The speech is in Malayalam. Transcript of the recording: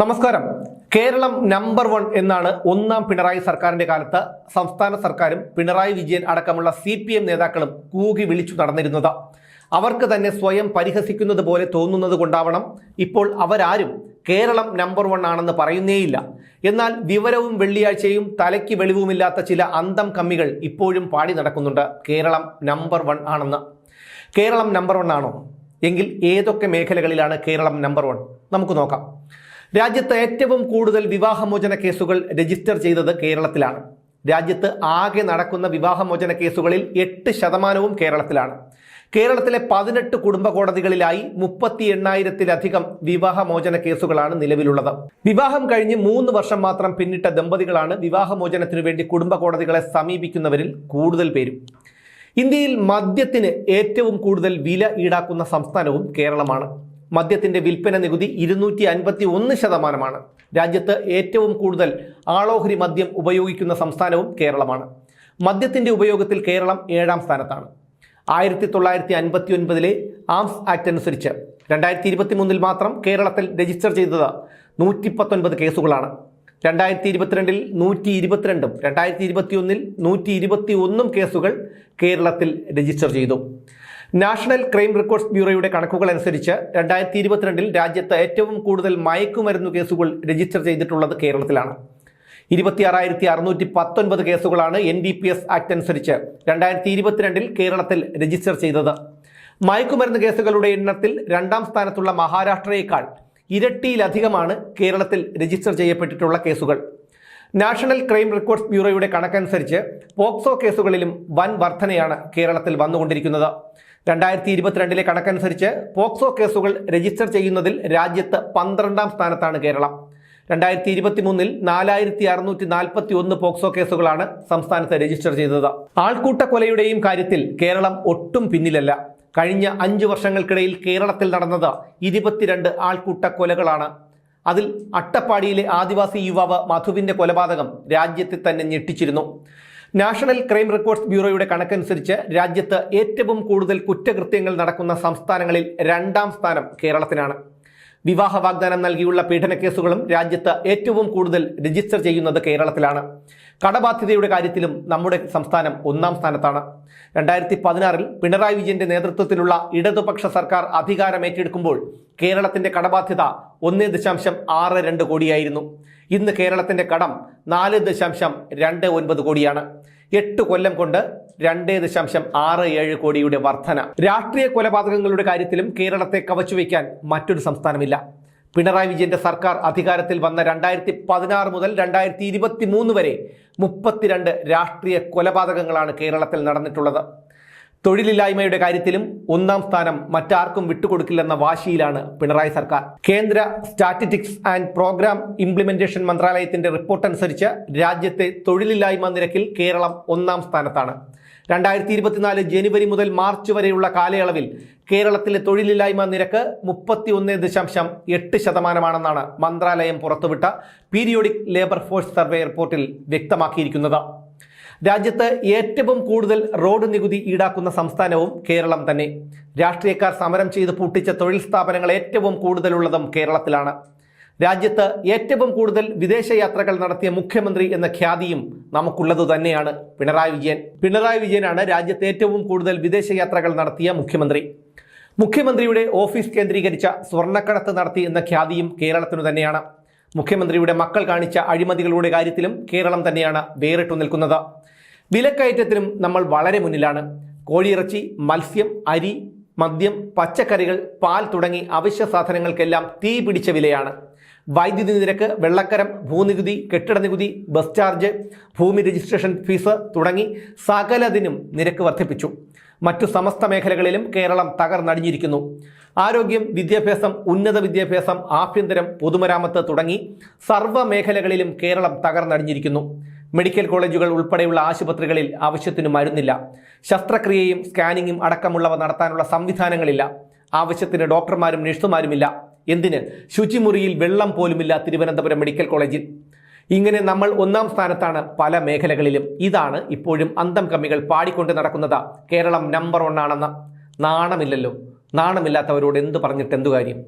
നമസ്കാരം. കേരളം നമ്പർ വൺ എന്നാണ് ഒന്നാം പിണറായി സർക്കാരിന്റെ കാലത്ത് സംസ്ഥാന സർക്കാരും പിണറായി വിജയൻ അടക്കമുള്ള സി പി എം നേതാക്കളും കൂകി വിളിച്ചു നടന്നിരുന്നത്. അവർക്ക് തന്നെ സ്വയം പരിഹസിക്കുന്നത് പോലെ തോന്നുന്നത് കൊണ്ടാവണം ഇപ്പോൾ അവരാരും കേരളം നമ്പർ വൺ ആണെന്ന് പറയുന്നേയില്ല. എന്നാൽ വിവരവും വെള്ളിയാഴ്ചയും തലയ്ക്ക് വെളിവുമില്ലാത്ത ചില അന്തം കമ്മികൾ ഇപ്പോഴും പാടി നടക്കുന്നുണ്ട് കേരളം നമ്പർ വൺ ആണെന്ന്. കേരളം നമ്പർ വൺ ആണോ? എങ്കിൽ ഏതൊക്കെ മേഖലകളിലാണ് കേരളം നമ്പർ വൺ? നമുക്ക് നോക്കാം. രാജ്യത്ത് ഏറ്റവും കൂടുതൽ വിവാഹമോചന കേസുകൾ രജിസ്റ്റർ ചെയ്തത് കേരളത്തിലാണ്. രാജ്യത്ത് ആകെ നടക്കുന്ന വിവാഹമോചന കേസുകളിൽ എട്ട് ശതമാനവും കേരളത്തിലാണ്. കേരളത്തിലെ പതിനെട്ട് കുടുംബ കോടതികളിലായി മുപ്പത്തി എണ്ണായിരത്തിലധികം വിവാഹമോചന കേസുകളാണ് നിലവിലുള്ളത്. വിവാഹം കഴിഞ്ഞ് മൂന്ന് വർഷം മാത്രം പിന്നിട്ട ദമ്പതികളാണ് വിവാഹമോചനത്തിനു വേണ്ടി കുടുംബ കോടതികളെ സമീപിക്കുന്നവരിൽ കൂടുതൽ പേരും. ഇന്ത്യയിൽ മദ്യത്തിന് ഏറ്റവും കൂടുതൽ വില ഈടാക്കുന്ന സംസ്ഥാനവും കേരളമാണ്. മദ്യത്തിന്റെ വിൽപ്പന നികുതി ഇരുന്നൂറ്റി അൻപത്തി ഒന്ന് ശതമാനമാണ്. രാജ്യത്ത് ഏറ്റവും കൂടുതൽ ആളോഹരി മദ്യം ഉപയോഗിക്കുന്ന സംസ്ഥാനവും കേരളമാണ്. മദ്യത്തിന്റെ ഉപയോഗത്തിൽ കേരളം ഏഴാം സ്ഥാനത്താണ്. ആയിരത്തി തൊള്ളായിരത്തി അൻപത്തി ഒൻപതിലെ ആംസ് ആക്ട് അനുസരിച്ച് രണ്ടായിരത്തി ഇരുപത്തി മൂന്നിൽ മാത്രം കേരളത്തിൽ രജിസ്റ്റർ ചെയ്തത് നൂറ്റി പത്തൊൻപത് കേസുകളാണ്. രണ്ടായിരത്തി ഇരുപത്തിരണ്ടിൽ നൂറ്റി ഇരുപത്തിരണ്ടും രണ്ടായിരത്തി ഇരുപത്തി ഒന്നിൽ നൂറ്റി ഇരുപത്തി ഒന്നും കേസുകൾ കേരളത്തിൽ രജിസ്റ്റർ ചെയ്തു. നാഷണൽ ക്രൈം റെക്കോർഡ്സ് ബ്യൂറോയുടെ കണക്കുകൾ അനുസരിച്ച് രണ്ടായിരത്തി ഇരുപത്തിരണ്ടിൽ രാജ്യത്ത് ഏറ്റവും കൂടുതൽ മയക്കുമരുന്ന് കേസുകൾ രജിസ്റ്റർ ചെയ്തിട്ടുള്ളത് കേരളത്തിലാണ്. ഇരുപത്തിയാറായിരത്തി അറുന്നൂറ്റി പത്തൊൻപത് കേസുകളാണ് N D P S act അനുസരിച്ച് രണ്ടായിരത്തി ഇരുപത്തിരണ്ടിൽ കേരളത്തിൽ രജിസ്റ്റർ ചെയ്തത്. മയക്കുമരുന്ന് കേസുകളുടെ എണ്ണത്തിൽ രണ്ടാം സ്ഥാനത്തുള്ള മഹാരാഷ്ട്രയേക്കാൾ ഇരട്ടിയിലധികമാണ് കേരളത്തിൽ രജിസ്റ്റർ ചെയ്യപ്പെട്ടിട്ടുള്ള കേസുകൾ. നാഷണൽ ക്രൈം റെക്കോർഡ്സ് ബ്യൂറോയുടെ കണക്കനുസരിച്ച് പോക്സോ കേസുകളിലും വൻ വർധനയാണ് കേരളത്തിൽ വന്നുകൊണ്ടിരിക്കുന്നത്. രണ്ടായിരത്തി ഇരുപത്തിരണ്ടിലെ കണക്കനുസരിച്ച് പോക്സോ കേസുകൾ രജിസ്റ്റർ ചെയ്യുന്നതിൽ രാജ്യത്ത് പന്ത്രണ്ടാം സ്ഥാനത്താണ് കേരളം. രണ്ടായിരത്തി ഇരുപത്തി മൂന്നിൽ നാലായിരത്തി അറുന്നൂറ്റി നാൽപ്പത്തി ഒന്ന് പോക്സോ കേസുകളാണ് സംസ്ഥാനത്ത് രജിസ്റ്റർ ചെയ്തത്. ആൾക്കൂട്ട കൊലയുടെയും കാര്യത്തിൽ കേരളം ഒട്ടും പിന്നിലല്ല. കഴിഞ്ഞ അഞ്ചു വർഷങ്ങൾക്കിടയിൽ കേരളത്തിൽ നടന്നത് ഇരുപത്തിരണ്ട് ആൾക്കൂട്ട കൊലകളാണ് അതിൽ അട്ടപ്പാടിയിലെ ആദിവാസി യുവാവ് മധുവിന്റെ കൊലപാതകം രാജ്യത്തെ തന്നെ ഞെട്ടിച്ചിരുന്നു. നാഷണൽ ക്രൈം റെക്കോർഡ്സ് ബ്യൂറോയുടെ കണക്കനുസരിച്ച് രാജ്യത്ത് ഏറ്റവും കൂടുതൽ കുറ്റകൃത്യങ്ങൾ നടക്കുന്ന സംസ്ഥാനങ്ങളിൽ രണ്ടാം സ്ഥാനം കേരളത്തിനാണ്. വിവാഹ വാഗ്ദാനം നൽകിയുള്ള പീഡന കേസുകളും രാജ്യത്ത് ഏറ്റവും കൂടുതൽ രജിസ്റ്റർ ചെയ്യുന്നത് കേരളത്തിലാണ്. കടബാധ്യതയുടെ കാര്യത്തിലും നമ്മുടെ സംസ്ഥാനം ഒന്നാം സ്ഥാനത്താണ്. രണ്ടായിരത്തി പതിനാറിൽ പിണറായി വിജയന്റെ നേതൃത്വത്തിലുള്ള ഇടതുപക്ഷ സർക്കാർ അധികാരം ഏറ്റെടുക്കുമ്പോൾ കേരളത്തിന്റെ കടബാധ്യത ഒന്ന് ദശാംശം ആറ് രണ്ട് കോടിയായിരുന്നു. ഇന്ന് കേരളത്തിന്റെ കടം നാല് ദശാംശം രണ്ട് ഒൻപത് കോടിയാണ്. എട്ട് കൊല്ലം കൊണ്ട് രണ്ട് ദശാംശം ആറ് ഏഴ് കോടിയുടെ വർധന. രാഷ്ട്രീയ കൊലപാതകങ്ങളുടെ കാര്യത്തിലും കേരളത്തെ കവച്ചുവെക്കാൻ മറ്റൊരു സംസ്ഥാനമില്ല. പിണറായി വിജയന്റെ സർക്കാർ അധികാരത്തിൽ വന്ന രണ്ടായിരത്തി പതിനാറ് മുതൽ രണ്ടായിരത്തി ഇരുപത്തി മൂന്ന് വരെ മുപ്പത്തിരണ്ട് രാഷ്ട്രീയ കൊലപാതകങ്ങളാണ് കേരളത്തിൽ നടന്നിട്ടുള്ളത്. തൊഴിലില്ലായ്മയുടെ കാര്യത്തിലും ഒന്നാം സ്ഥാനം മറ്റാർക്കും വിട്ടുകൊടുക്കില്ലെന്ന വാശിയിലാണ് പിണറായി സർക്കാർ. കേന്ദ്ര സ്റ്റാറ്റിസ്റ്റിക്സ് ആൻഡ് പ്രോഗ്രാം ഇംപ്ലിമെന്റേഷൻ മന്ത്രാലയത്തിന്റെ റിപ്പോർട്ട് അനുസരിച്ച് രാജ്യത്തെ തൊഴിലില്ലായ്മ നിരക്കിൽ കേരളം ഒന്നാം സ്ഥാനത്താണ്. രണ്ടായിരത്തി ഇരുപത്തിനാല് ജനുവരി മുതൽ മാർച്ച് വരെയുള്ള കാലയളവിൽ കേരളത്തിലെ തൊഴിലില്ലായ്മ നിരക്ക് മുപ്പത്തി ഒന്ന് ദശാംശം എട്ട് ശതമാനമാണെന്നാണ് മന്ത്രാലയം പുറത്തുവിട്ട പീരിയോഡിക് ലേബർ ഫോഴ്സ് സർവേ റിപ്പോർട്ടിൽ വ്യക്തമാക്കിയിരിക്കുന്നത്. രാജ്യത്ത് ഏറ്റവും കൂടുതൽ റോഡ് നികുതി ഈടാക്കുന്ന സംസ്ഥാനവും കേരളം തന്നെ. രാഷ്ട്രീയക്കാർ സമരം ചെയ്ത് പൂട്ടിച്ച തൊഴിൽ സ്ഥാപനങ്ങൾ ഏറ്റവും കൂടുതലുള്ളതും കേരളത്തിലാണ്. രാജ്യത്ത് ഏറ്റവും കൂടുതൽ വിദേശ യാത്രകൾ നടത്തിയ മുഖ്യമന്ത്രി എന്ന ഖ്യാതിയും നമുക്കുള്ളത് തന്നെയാണ്. പിണറായി വിജയൻ. പിണറായി വിജയനാണ് രാജ്യത്ത് ഏറ്റവും കൂടുതൽ വിദേശ യാത്രകൾ നടത്തിയ മുഖ്യമന്ത്രി. മുഖ്യമന്ത്രിയുടെ ഓഫീസ് കേന്ദ്രീകരിച്ച സ്വർണക്കടത്ത് നടത്തി എന്ന ഖ്യാതിയും കേരളത്തിനു തന്നെയാണ്. മുഖ്യമന്ത്രിയുടെ മക്കൾ കാണിച്ച അഴിമതികളുടെ കാര്യത്തിലും കേരളം തന്നെയാണ് വേറിട്ടു നിൽക്കുന്നത്. വിലക്കയറ്റത്തിലും നമ്മൾ വളരെ മുന്നിലാണ്. കോഴിയിറച്ചി മത്സ്യം അരി മദ്യം പച്ചക്കറികൾ പാൽ തുടങ്ങി അവശ്യ സാധനങ്ങൾക്കെല്ലാം തീ പിടിച്ച വിലയാണ്. വൈദ്യുതി നിരക്ക് വെള്ളക്കരം ഭൂനികുതി കെട്ടിട നികുതി ബസ് ചാർജ് ഭൂമി രജിസ്ട്രേഷൻ ഫീസ് തുടങ്ങി സകലതിനും നിരക്ക് വർദ്ധിപ്പിച്ചു. മറ്റു സമസ്ത മേഖലകളിലും കേരളം തകർന്നടിഞ്ഞിരിക്കുന്നു. ആരോഗ്യം വിദ്യാഭ്യാസം ഉന്നത വിദ്യാഭ്യാസം ആഭ്യന്തരം പൊതുമരാമത്ത് തുടങ്ങി സർവ മേഖലകളിലും കേരളം തകർന്നടിഞ്ഞിരിക്കുന്നു. മെഡിക്കൽ കോളേജുകൾ ഉൾപ്പെടെയുള്ള ആശുപത്രികളിൽ ആവശ്യത്തിന് മരുന്നില്ല. ശസ്ത്രക്രിയയും സ്കാനിങ്ങും അടക്കമുള്ളവ നടത്താനുള്ള സംവിധാനങ്ങളില്ല. ആവശ്യത്തിന് ഡോക്ടർമാരും നഴ്സുമാരുമില്ല. എന്തിന്? ശുചിമുറിയിൽ വെള്ളം പോലുമില്ല തിരുവനന്തപുരം മെഡിക്കൽ കോളേജിൽ. ഇങ്ങനെ നമ്മൾ ഒന്നാം സ്ഥാനത്താണ് പല മേഖലകളിലും. ഇതാണ് ഇപ്പോഴും അന്തം കമ്മികൾ പാടിക്കൊണ്ട് നടക്കുന്നത്. കേരളം നമ്പർ ഒന്നാണെന്ന് നാണമില്ലല്ലോ. നാണമില്ലാത്തവരോട് എന്ത് പറഞ്ഞിട്ട് എന്തു കാര്യം?